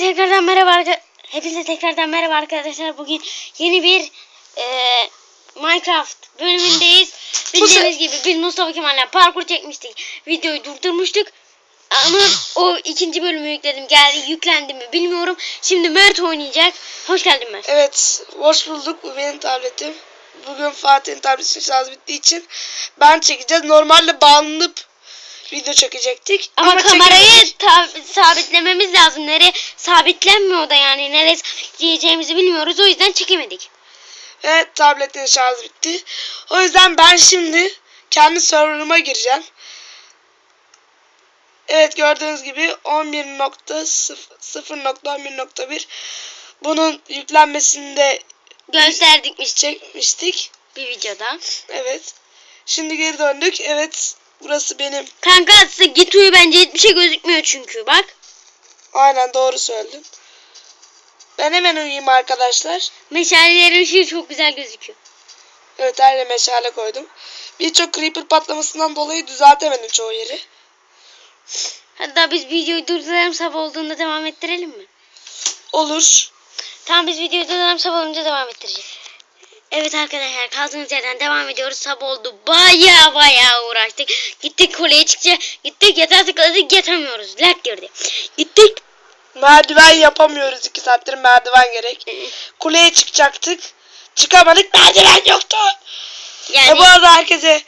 Tekrardan merhaba Hepinize tekrardan merhaba arkadaşlar. Bugün yeni bir eee, Minecraft bölümündeyiz. Bildiğiniz gibi biz Mustafa Kemal'le parkur çekmiştik. Videoyu durdurmuştuk. Ama o ikinci bölümü yükledim. Geldi yüklendi mi bilmiyorum. Şimdi Mert oynayacak. Hoş geldin Mert. Evet, hoş bulduk. Bu benim tabletim. Bugün Fatih'in tabletinin şarjı bittiği için ben çekeceğiz. Normalde bağlanıp video çekecektik. Ama, kamerayı çekemedik. ta- sabitlememiz lazım. Nereye sabitlenmiyor da yani. Nereye sabitleyeceğimizi bilmiyoruz. O yüzden çekemedik. Ve tabletin şarjı bitti. O yüzden ben şimdi kendi serverıma gireceğim. Evet gördüğünüz gibi 11.0.11.1 bunun yüklenmesinde Gösterdik biz çekmiştik. bir videoda. Evet. Şimdi geri döndük. Evet. Burası benim. Kanka size git uyu bence hiçbir şey gözükmüyor çünkü bak. Aynen doğru söyledin. Ben hemen uyuyayım arkadaşlar. Meşalelerin ışığı çok güzel gözüküyor. Evet her yere meşale koydum. Birçok creeper patlamasından dolayı düzeltemedim çoğu yeri. Hatta biz videoyu durduralım sabah olduğunda devam ettirelim mi? Olur. Tamam biz videoyu durduralım sabah olunca devam ettireceğiz. Evet arkadaşlar kaldığımız yerden devam ediyoruz. Sabah oldu. Baya baya uğraştık. Gittik kuleye çıkacak. Gittik yatağa tıkladık yatamıyoruz. Lag girdi. Gittik. Merdiven yapamıyoruz. iki saattir merdiven gerek. Kuleye çıkacaktık. Çıkamadık. Merdiven yoktu. Yani E bu arada herkese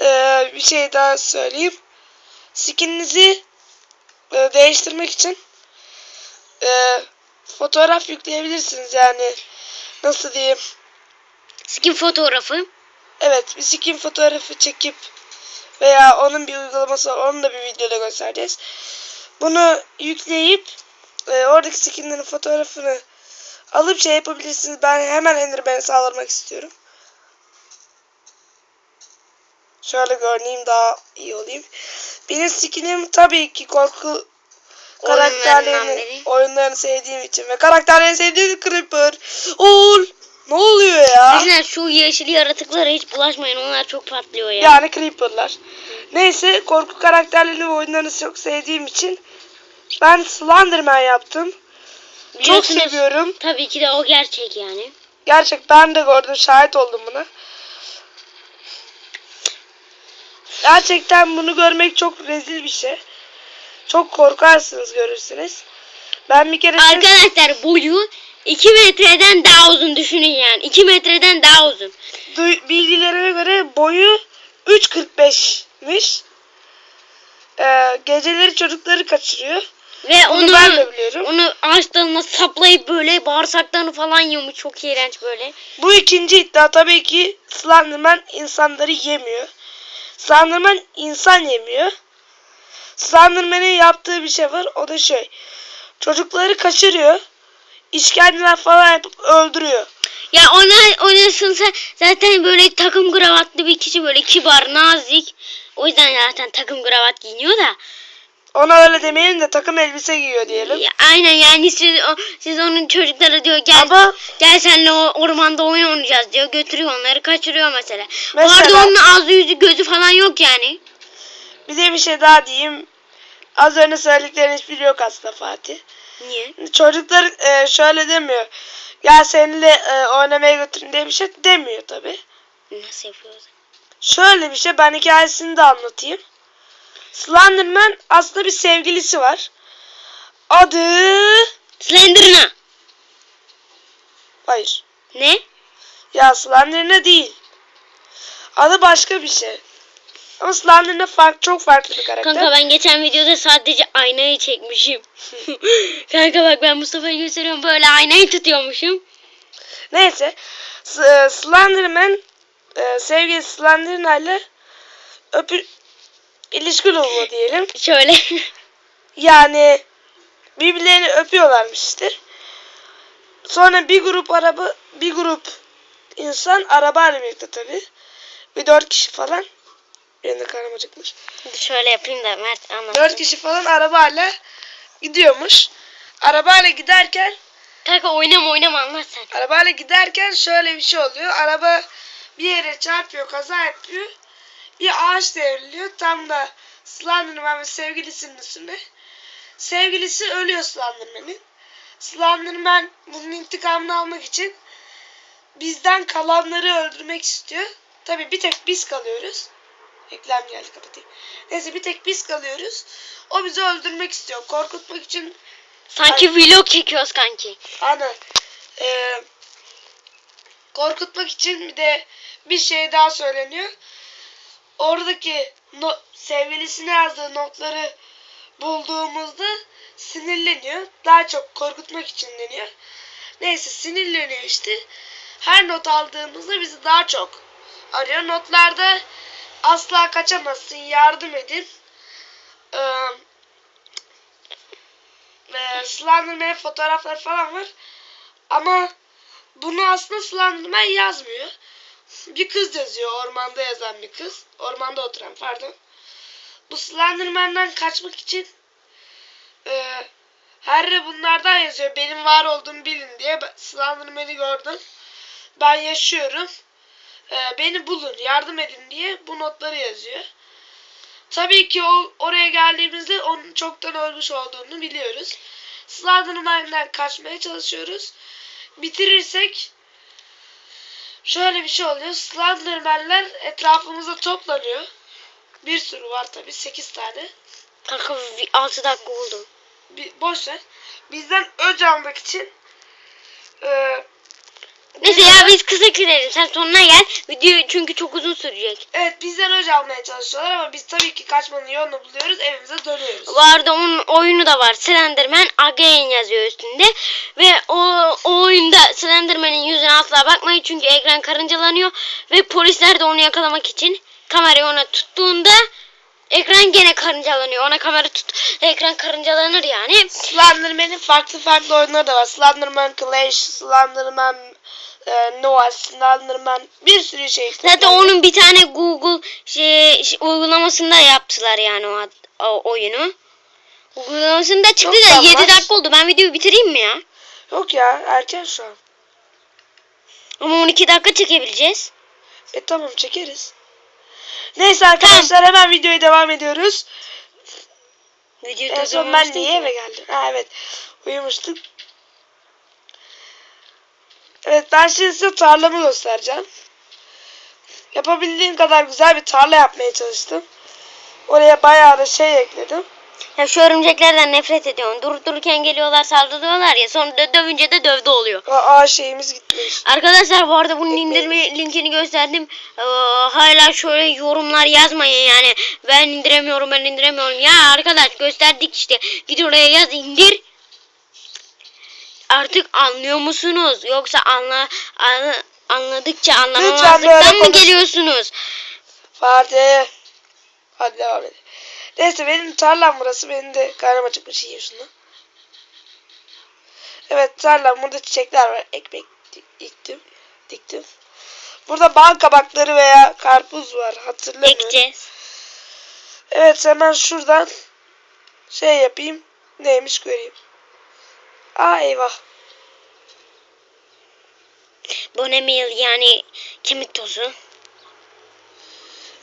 e, bir şey daha söyleyeyim. Skininizi e, değiştirmek için e, fotoğraf yükleyebilirsiniz yani. Nasıl diyeyim? Skin fotoğrafı. Evet bir skin fotoğrafı çekip veya onun bir uygulaması var, onu da bir videoda göstereceğiz. Bunu yükleyip e, oradaki skinlerin fotoğrafını alıp şey yapabilirsiniz. Ben hemen Enderman'i sağlamak istiyorum. Şöyle görüneyim daha iyi olayım. Benim skinim tabii ki korku karakterlerini oyunlarını sevdiğim için ve karakterlerini sevdiğim Creeper. Ol ne oluyor ya? Arkadaşlar şu yeşil yaratıklara hiç bulaşmayın. Onlar çok patlıyor ya. Yani Creeper'lar. Neyse korku karakterlerini ve oyunlarını çok sevdiğim için ben Slenderman yaptım. Çok Biliyorsunuz, seviyorum. Tabii ki de o gerçek yani. Gerçek ben de gördüm şahit oldum buna. Gerçekten bunu görmek çok rezil bir şey. Çok korkarsınız görürsünüz. Ben bir kere Arkadaşlar boyu 2 metreden daha uzun düşünün yani. 2 metreden daha uzun. duy- bilgilerime göre boyu 3.45'miş. Ee, geceleri çocukları kaçırıyor. Ve Onu onu ben de biliyorum. onu ağaç dalına saplayıp böyle bağırsaklarını falan yiyormuş. Çok iğrenç böyle. Bu ikinci iddia tabii ki Slenderman insanları yemiyor. Slenderman insan yemiyor. Slenderman'in yaptığı bir şey var. O da şey. Çocukları kaçırıyor. İşkenceler falan yapıp öldürüyor. Ya ona oynasınsa zaten böyle takım kravatlı bir kişi böyle kibar, nazik. O yüzden zaten takım kravat giyiniyor da. Ona öyle demeyelim de takım elbise giyiyor diyelim. Ya, aynen yani siz o, siz onun çocuklara diyor gel Ama gel senle o ormanda oyun oynayacağız diyor. Götürüyor onları kaçırıyor mesela. Mesela- arada onun ağzı yüzü gözü falan yok yani. bir de bir şey daha diyeyim. Az önce söylediklerin hiçbiri yok aslında Fatih. Niye? Çocuklar e, şöyle demiyor. Gel seninle e, oynamaya götürün diye bir şey demiyor tabii. Nasıl yapıyoruz? Şöyle bir şey ben hikayesini de anlatayım. Slenderman aslında bir sevgilisi var. Adı... Slenderna. Hayır. Ne? Ya Slenderman değil. Adı başka bir şey. Ama Slenderman fark, çok farklı bir karakter. Kanka ben geçen videoda sadece aynayı çekmişim. Kanka bak ben Mustafa'yı gösteriyorum böyle aynayı tutuyormuşum. Neyse. S- e, Slenderman e, sevgili Slenderman ile öpü ilişki durumu diyelim. Şöyle. Yani birbirlerini öpüyorlarmış işte. Sonra bir grup araba, bir grup insan arabayla birlikte tabi. Bir dört kişi falan. Benim de karnım acıkmış. Şöyle yapayım da Mert anlat. Dört kişi falan arabayla gidiyormuş. Arabayla giderken Kanka oynama oynama anlat sen. arabayla giderken şöyle bir şey oluyor. Araba bir yere çarpıyor, kaza yapıyor. Bir ağaç devriliyor. Tam da Slenderman ve sevgilisinin üstüne. sevgilisi ölüyor Slenderman'in. Slenderman bunun intikamını almak için bizden kalanları öldürmek istiyor. Tabi bir tek biz kalıyoruz. Eklem geldi kapatayım. Neyse bir tek biz kalıyoruz. O bizi öldürmek istiyor. Korkutmak için Sanki vlog çekiyoruz kanki. Ana eee, korkutmak için bir de bir şey daha söyleniyor. Oradaki no, sevgilisine yazdığı notları bulduğumuzda sinirleniyor. Daha çok korkutmak için deniyor. Neyse sinirleniyor işte. Her not aldığımızda bizi daha çok arıyor. Notlarda asla kaçamazsın yardım edin. Eee e, Slenderman fotoğraflar falan var. Ama bunu aslında Slenderman yazmıyor. Bir kız yazıyor. Ormanda yazan bir kız. Ormanda oturan pardon. Bu Slenderman'dan kaçmak için e, Harry bunlardan yazıyor. Benim var olduğumu bilin diye. Slenderman'i gördüm. Ben yaşıyorum. E, beni bulun, yardım edin diye bu notları yazıyor. Tabii ki o oraya geldiğimizde onun çoktan ölmüş olduğunu biliyoruz. Slenderman'den kaçmaya çalışıyoruz. Bitirirsek şöyle bir şey oluyor. Slenderman'ler etrafımıza toplanıyor. Bir sürü var tabii. 8 tane. Kanka 6 dakika oldu. Bir, boş ver. Bizden öc almak için e, Neyse ya biz kısa gidelim. Sen sonuna gel. Video çünkü çok uzun sürecek. evet bizden öc almaya çalışıyorlar ama biz tabii ki kaçmanın yolunu buluyoruz. Evimize dönüyoruz. Bu arada onun oyunu da var. Slenderman Again yazıyor üstünde. Ve o, o oyunda Slenderman'in yüzüne asla bakmayın. Çünkü ekran karıncalanıyor. Ve polisler de onu yakalamak için kamerayı ona tuttuğunda ekran gene karıncalanıyor. Ona kamera tut. Ekran karıncalanır yani. Slenderman'in farklı farklı oyunları da var. Slenderman Clash, Slenderman e, Noah, Slenderman bir sürü şey. Zaten onun bir tane Google şey, şey- uygulamasında yaptılar yani o, ad- o oyunu. Uygulamasında çıktı Yok, da ben 7 var. dakika oldu. Ben videoyu bitireyim mi ya? Yok ya erken şu an. Ama 12 dakika çekebileceğiz. E tamam çekeriz. Neyse arkadaşlar hemen videoya devam ediyoruz. Videoyu En son ben niye eve geldim? Ha evet. Uyumuştuk. Evet ben şimdi size tarlamı göstereceğim. Yapabildiğim kadar güzel bir tarla yapmaya çalıştım. Oraya bayağı da şey ekledim. Ya şu örümceklerden nefret ediyorum. Durup dururken geliyorlar saldırıyorlar ya. Sonra dö- dövünce de dövde oluyor. Aa şeyimiz gitmiş. Arkadaşlar bu arada bunun indirme linkini gösterdim. Ee, hala şöyle yorumlar yazmayın yani. Ben indiremiyorum ben indiremiyorum. Ya arkadaş gösterdik işte. Git oraya yaz indir. Artık anlıyor musunuz? Yoksa anla, anla anladıkça anlamamazlıktan mı konuş- geliyorsunuz? Hadi. Hadi devam edelim. Neyse benim tarlam burası. Benim de karnım acıkmış yiyeyim şunu. Evet tarlam. Burada çiçekler var. Ekmek dik- diktim. Diktim. Burada bal kabakları veya karpuz var. Hatırlamıyorum. Ekeceğiz. Evet hemen şuradan şey yapayım. Neymiş göreyim. Aa eyvah. Bone meal yani kemik tozu.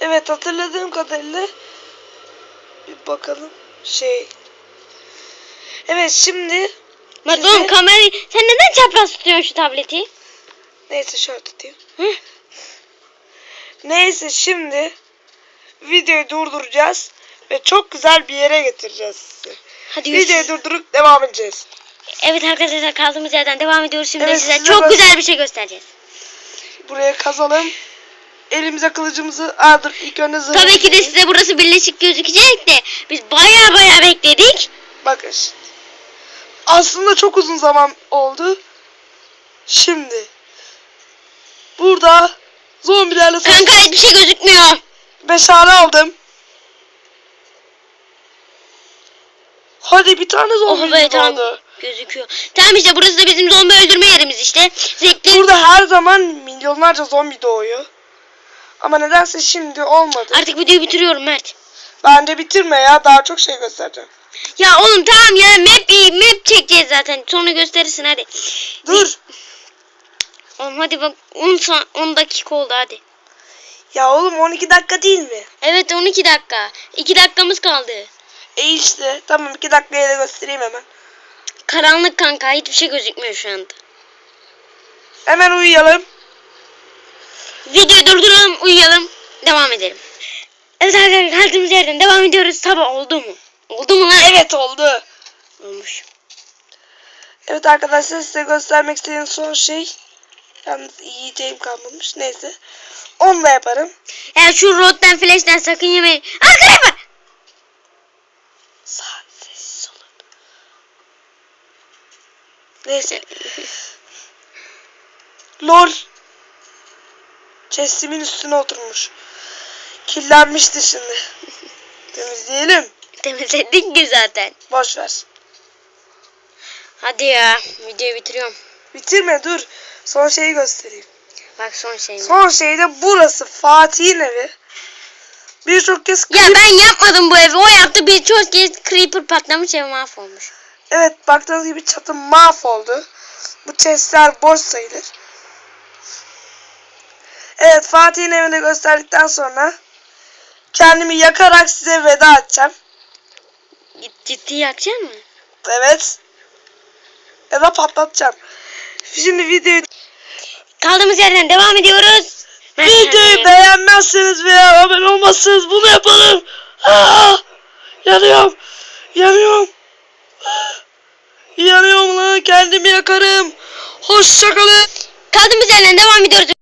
Evet hatırladığım kadarıyla bir bakalım şey. Evet şimdi Bak Size- kamerayı sen neden çapraz tutuyorsun şu tableti? neyse şöyle tutayım. Hı? Neyse şimdi videoyu durduracağız ve çok güzel bir yere getireceğiz sizi. Hadi Videoyu görüşürüz. durdurup devam edeceğiz. Evet arkadaşlar kaldığımız yerden devam ediyoruz. Şimdi Evet, size size çok güzel bir şey göstereceğiz. Buraya kazalım. Elimize kılıcımızı Aa, dur ilk önce zırhı Tabii ki de size burası birleşik gözükecek de biz baya baya bekledik. Bakın şimdi. Aslında çok uzun zaman oldu. Şimdi. Burada zombilerle Kanka hiçbir şey gözükmüyor. Meşale aldım. Hadi bir tane zombi Oh be tamam oldu. Gözüküyor. Tamam işte burası da bizim zombi öldürme yerimiz işte. Zevkli. Burada her zaman milyonlarca zombi doğuyor. Ama nedense şimdi olmadı. Artık videoyu bitiriyorum Mert. Bence bitirme ya daha çok şey göstereceğim. Ya oğlum tamam ya map map çekeceğiz zaten. Sonra gösterirsin hadi. Dur. Oğlum hadi bak 10, sa- 10 dakika oldu hadi. Ya oğlum 12 dakika değil mi? Evet 12 dakika. 2 dakikamız kaldı. E işte tamam iki dakikaya da göstereyim hemen. Karanlık kanka hiçbir şey gözükmüyor şu anda. Hemen uyuyalım. Videoyu durduralım uyuyalım. Devam edelim. Evet arkadaşlar kaldığımız yerden devam ediyoruz. Sabah oldu mu? Oldu mu lan? Evet oldu. Olmuş. Evet arkadaşlar size göstermek istediğim son şey. Yalnız yiyeceğim kalmamış. Neyse. Onunla yaparım. Ya şu rotten flash'ten sakın yemeyin. Arkaya bak. Sağ Neyse. Lol. Chestimin üstüne oturmuş. Kirlenmişti şimdi. Temizleyelim. Temizledik ki zaten. Boş ver. Hadi ya videoyu bitiriyorum. Bitirme dur. Son şeyi göstereyim. Bak son şey? Son şey de burası. Fatih'in evi. Birçok kez Ya ben yapmadım bu evi. O yaptı. Bir çok kez creeper patlamış ev mahvolmuş. Evet baktığınız gibi çatı mahvoldu. Bu chestler boş sayılır. Evet Fatih'in evini gösterdikten sonra kendimi yakarak size veda edeceğim. Cid- Ciddi yakacak mı? Evet. Ya da patlatacağım. Şimdi videoyu, Kaldığımız yerden devam ediyoruz. Videoyu beğenmezseniz veya abone olmazsanız bunu yapalım. Aa, yanıyorum. Yanıyorum. Yanıyorum lan kendimi yakarım. Hoşçakalın. Kaldığımız yerden devam ediyoruz.